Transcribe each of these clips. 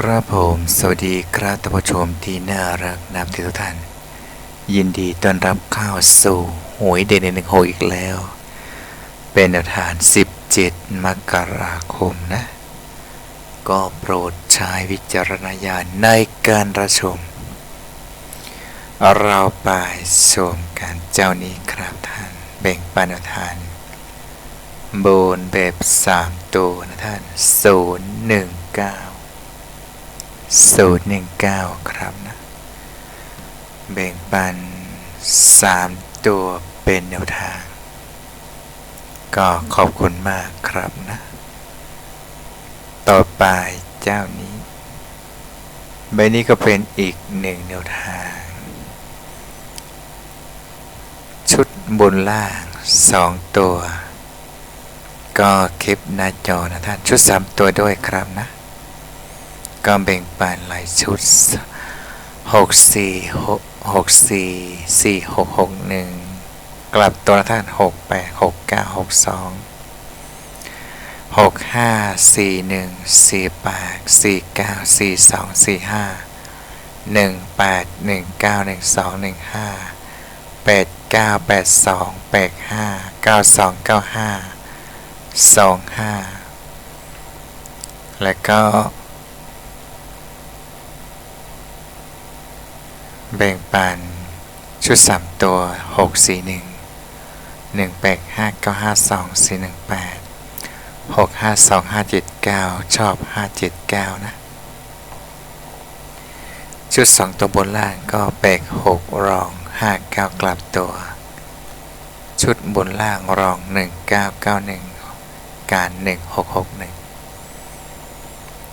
ครับผม สวัสดีครับท่านผู้ชมที่น่ารักนับทุกท่าน ยินดีต้อนรับเข้าสู่หวยเด่นในหนึ่งโหอีกแล้ว เป็นแนวทาง17 มกราคมนะ ก็โปรดใช้วิจารณญาณในการรับชม เราไปชมกันเจ้านี้ครับท่าน แบ่งปันแนวทางบนแบบ 3 ตัวนะท่าน 019 ศูนย์หนึ่งเก้าครับนะแบ่งปันสามตัวเป็นแนวทาง ก็ขอบคุณมากครับนะ ต่อไปเจ้านี้ใบนี้ก็เป็นอีกหนึ่งแนวทาง ชุดบนล่างสองตัว ก็คลิปหน้าจอนะท่าน ชุดสามตัวด้วยครับนะ ก็แบ่งปันหลายชุดหกสี่หกหกสี่สี่หกหกหนึ่งกลับตัวท่านหกแปดหกเก้าหกสองหกห้าสี่หนึ่งสี่แปดสี่เก้าสี่สองสี่ห้าหนึ่งแปดหนึ่งเก้าหนึ่งสองหนึ่งห้าแปดเก้าแปดสองแปดห้าเก้าสองเก้าห้าสองห้าแล้วก็ แบ่งปัน ชุดสามตัวหกสี่หนึ่งหนึ่งแปดห้าเก้าห้าสองสี่หนึ่งแปดหกห้าสองห้าจ็ดเก้าชอบห้าจ็ดเก้านะ ชุดสองตัวบนล่างก็แบกหกรองห้าเก้ากลับตัว ชุดบนล่างรองหนึ่งเก้าเก้าหนึ่งการหนึ่งหกหกหนึ่ง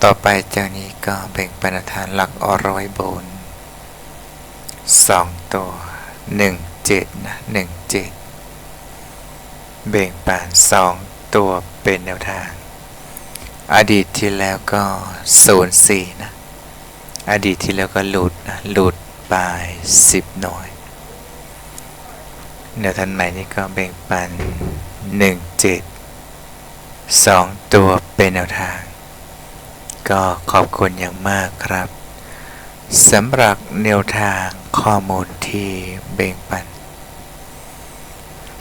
ต่อไปจ้านี้ก็แบ่งปันทานหลักอร้อยบน สองตัวหนึ่งเจ็ดนะหนึ่งเจ็ดเบ่งปานสองตัวเป็นแนวทาง อดีตที่แล้วก็ศูนย์สี่นะ อดีตที่แล้วก็หลุดนะหลุดไปสิบหน่อยแนวทางใหม่นี้ก็แบ่งปันหนึ่งเจ็ดสองตัวเป็นแนวทาง ก็ขอบคุณอย่างมากครับสำหรับแนวทาง ข้อมูลที่เบ่งปัน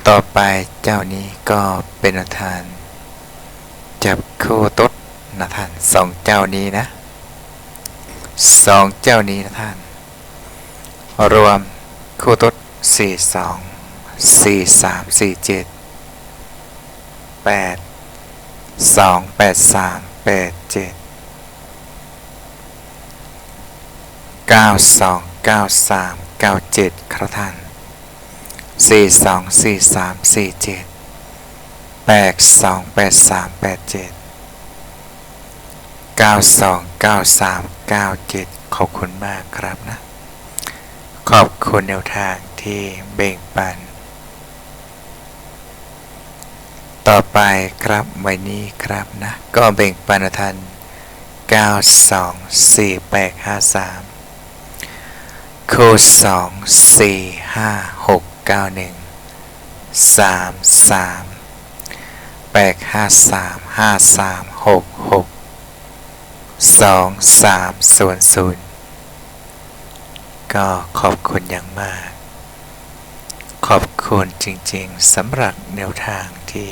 ต่อไปเจ้านี้ก็เป็นทางจับคู่ตดนะท่านสองเจ้านี้นะสองเจ้านี้นะท่าน รวมคู่ตดสี่สองสี่สามสี่เจ็ดแปดสองแปดสามแปดเจ็ดเก้าสอง เก้าสามเก้าเจ็ดครับท่านสี่สองสี่สามสี่เจ็ดแปดสองแปดสามแปดเจ็ดเก้าสองเก้าสามเก้าเจ็ดขอบคุณมากครับนะ ขอบคุณแนวทางที่เบ่งปัน ต่อไปครับวันนี้ครับนะ ก็เบ่งปันทัน 9 2 4 8 5 3 คูณสองสี่ห้าหกเก้าหนึ่งสามสามแปดห้าสามห้าสามหกหกสองสามศูนย์ศูนย์ก็ขอบคุณอย่างมาก ขอบคุณจริงๆสำหรับแนวทางที่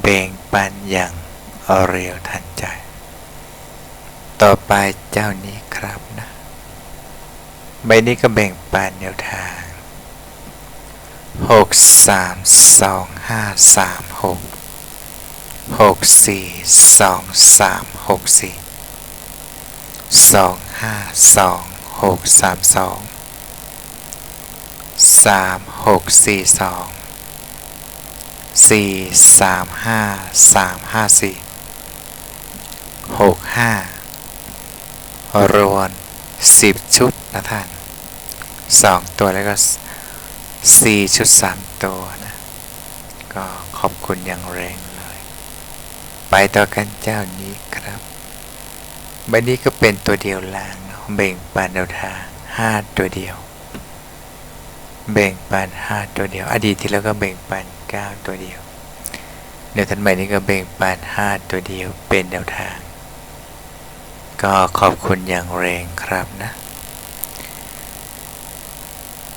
เบ่งปันอย่างเร็วทันใจ ต่อไปเจ้านี้ครับนะ ใบนี้ก็แบ่งปันแนวทาง 6 3 2 5 3 6 6 4 2 3 6 4 2 5 2 6 3 2 3 6 4 2 4 3 5 3 5 4 6 5รวน 10 ชุดนะท่าน 2 ตัวแล้วก็ 4 ชุด 3 ตัวนะ ก็ขอบคุณอย่างแรงเลย ไปต่อกันเจ้านี้ครับใบนี้ก็เป็นตัวเดียวล่างเบ่งปานเดาทาง5ตัวเดียว เบ่งปาน5ตัวเดียว อดีตที่แล้วก็เบ่งปาน9ตัวเดียวเดี๋ยวทันใหม่นี้ก็เบ่งปาน5ตัวเดียวเป็นแนวทาง ก็ขอบคุณอย่างแรงครับนะ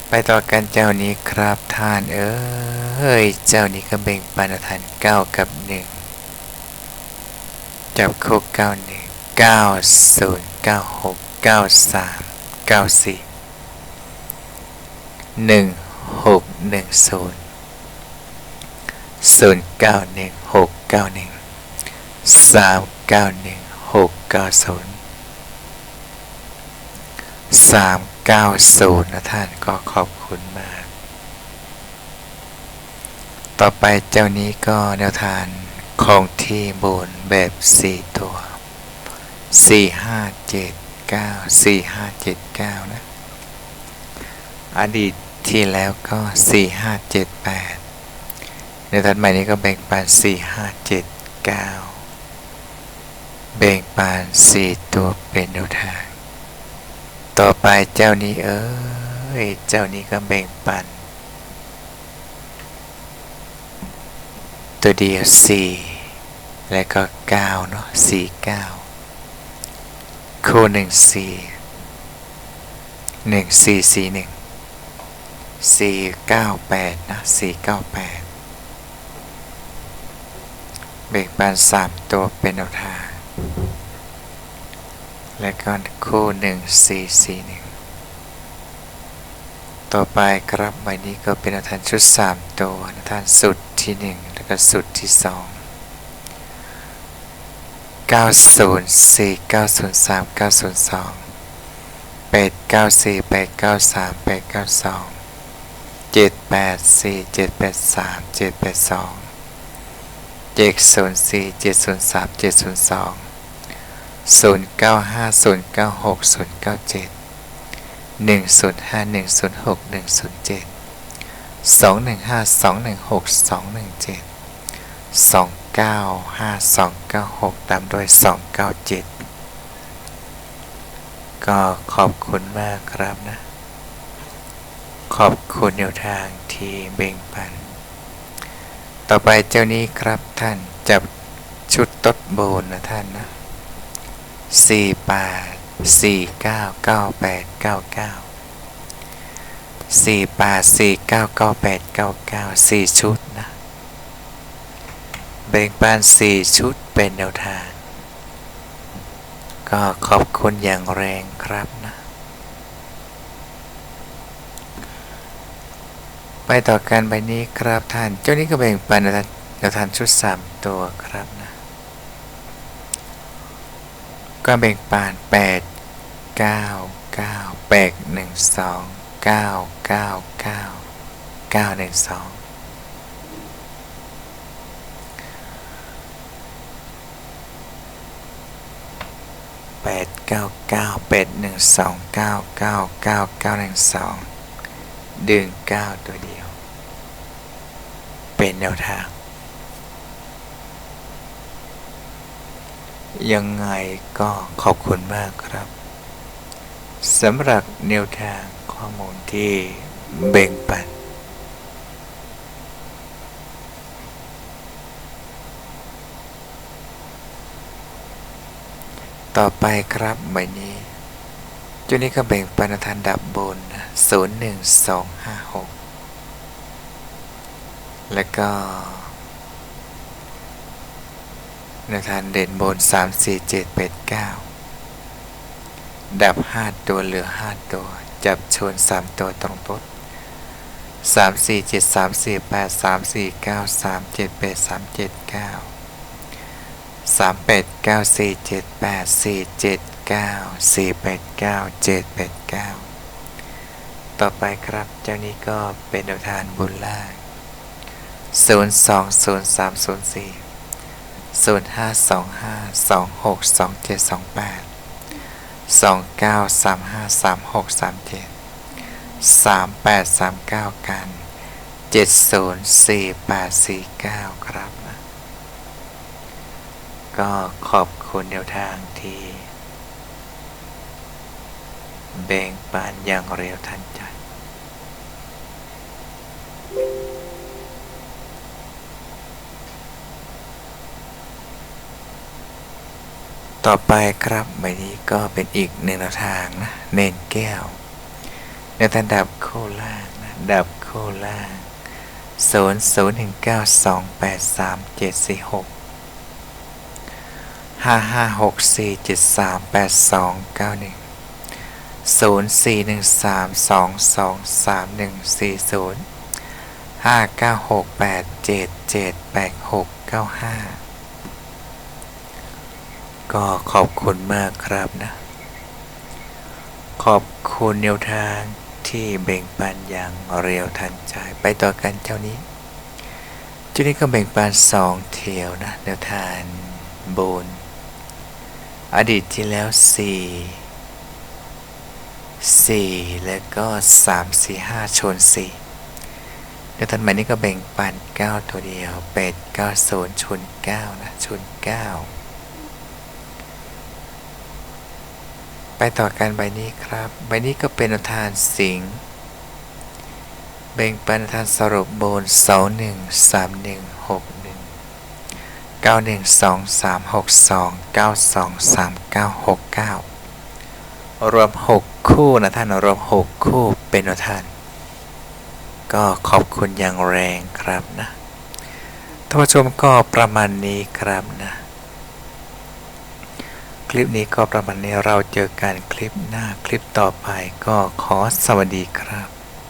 ไปต่อกันเจ้านี้ครับท่านเอ้ยเจ้านี้ก็เบ่งปันทานเก้ากับหนึ่งจับโคกเก้าหนึ่งเก้าศูนย์เก้าหกเก้าสามเก้าสี่หนึ่งหกหนึ่งศูนย์ศูนย์เก้าหนึ่งหกเก้าหนึ่งสามเก้าหนึ่งหกเก้าศูนย์ สามเก้าศูนย์นะท่านก็ขอบคุณมาก ต่อไปเจ้านี้ก็แนวทานของที่บนแบบสี่ตัวสี่ห้าเจ็ดเก้าสี่ห้าเจ็ดเก้านะ อดีตที่แล้วก็สี่ห้าเจ็ดแปดในทันใหม่นี้ก็แบ่งปันสี่ห้าเจ็ดเก้าแบ่งปันสี่ตัวเป็นแนวทาง ต่อไปเจ้านี้เอ้ย เจ้านี้ก็แบ่งปัน ตัวเดียวสี่และก็เก้าเนาะสี่เก้าคู่หนึ่งสี่หนึ่งสี่สี่หนึ่งสี่เก้าแปดนะสี่เก้าแปดเบรกบานสามตัวเป็นแนวทา และก็คู่หนึ่งสี่สี่หนึ่งต่อไปครับใบนี้ก็เป็นแนวทางชุดสามตัวแนวทางสุดที่หนึ่งแล้วก็สุดที่สองเก้าศูนย์สี่เก้าศูนย์สามเก้าศูนย์สองแปดเก้าสี่แปดเก้าสามแปดเก้าสองเจ็ดแปดสี่เจ็ดแปดสามเจ็ดแปดสองเจ็ดศูนย์สี่เจ็ดศูนย์สามเจ็ดศูนย์สอง ศูนย์เก้าห้าศูนย์เก้าหกศูนย์เก้าเจ็ดหนึ่งศูนย์ห้าหนึ่งศูนย์หกหนึ่งศูนย์เจ็ดสองหนึ่งห้าสองหนึ่งหกสองหนึ่งเจ็ดสองเก้าห้าสองเก้าหกตามด้วยสองเก้าเจ็ดก็ขอบคุณมากครับนะ ขอบคุณแนวทางที่เบ่งปัน ต่อไปเจ้านี้ครับท่านจับชุดตดโบนนะท่านนะ สี่แปดสี่เก้าเก้าแปดเก้าเก้าสี่แปดสี่เก้าเก้าแปดเก้าเก้าสี่ชุดนะเบ่งปันสี่ชุดเป็นแนวทาง ก็ขอบคุณอย่างแรงครับนะ ไปต่อกันใบนี้ครับท่าน เจ้านี้ก็แบ่งปันแนวทางชุด3ตัวครับนะ ก็แบ่งปัน8 9 9 8 1 2 9 9 9 9 1 2แปดเก้าเก้าแปดหนึ่งสองเก้าเก้าเก้าเก้าหนึ่งสองดึงเก้าตัวเดียว เป็นแนวทาง ยังไงก็ขอบคุณมากครับสำหรับแนวทางข้อมูลที่เบ่งปัน ต่อไปครับใบนี้จุดนี้ก็แบ่งปันทานดับบนศูนย์หนึ่งสองห้าหกแล้วก็ ในทานเด่นบนสามสี่เจ็ดแปดเก้าดับห้าตัวเหลือห้าตัว จับชนสามตัวตรงต้นสามสี่เจ็ดสามสี่แปดสามสี่เก้าสามเจ็ดแปดสามเจ็ดเก้าสามแปดเก้าสี่เจ็ดแปดสี่เจ็ดเก้าสี่แปดเก้าเจ็ดแปดเก้าต่อไปครับเจ้านี้ก็เป็นแนวทานบุญล่างศูนย์สอง ศูนย์สามศูนย์สี่ศูนย์ห้าสองห้าสองหกสองเจ็ดสองแปดสองเก้าสามห้าสามหกสามเจ็ดสามแปดสามเก้ากันเจ็ดศูนย์สี่แปดสี่เก้าครับนะก็ขอบคุณแนวทางที่ แบ่งปันอย่างเร็วทันใจ ต่อไปครับใบนี้ก็เป็นอีกหนึ่งแนวทางนะ เนนแก้วแนวทางดับโคล่างนะ ดับโคล่างศูนย์ศูนย์หนึ่งเก้าสองแปดสามเจ็ดสี่หกห้าห้าหกสี่เจ็ดสามแปดสองเก้าหนึ่งศูนย์สี่หนึ่งสามสองสองสามหนึ่งสี่ศูนย์ห้าเก้าหกแปดเจ็ดเจ็ดแปดหกเก้าห้า ก็ขอบคุณมากครับนะ ขอบคุณแนวทางที่แบ่งปันอย่างเร็วทันใจไปต่อกันเจ้านี้เจ้านี้ก็แบ่งปันสองเที่ยวนะแนวทางบน อดีตที่แล้วสี่สี่แล้วก็สามสี่ห้าชนสี่แนวทางใหม่นี้ก็แบ่งปันเก้าตัวเดียวเป็ดเก้าศูนย์ชนเก้านะชนเก้า ไป ต่อกันใบนี้ครับ ใบนี้ก็เป็นอุทานสิงห์แบ่งปันทานสรุปโบนสองหนึ่งสามหนึ่งหกหนึ่งเก้าหนึ่งสองสามหกสองเก้าสองสามเก้าหกเก้ารวมหกคู่นะท่านรวมหกคู่เป็นอุทาน ก็ขอบคุณอย่างแรงครับนะท่านผู้ชมก็ประมาณนี้ครับนะ คลิปนี้ก็ประมาณนี้เราเจอกันคลิปหน้าคลิปต่อไปก็ขอสวัสดีครับ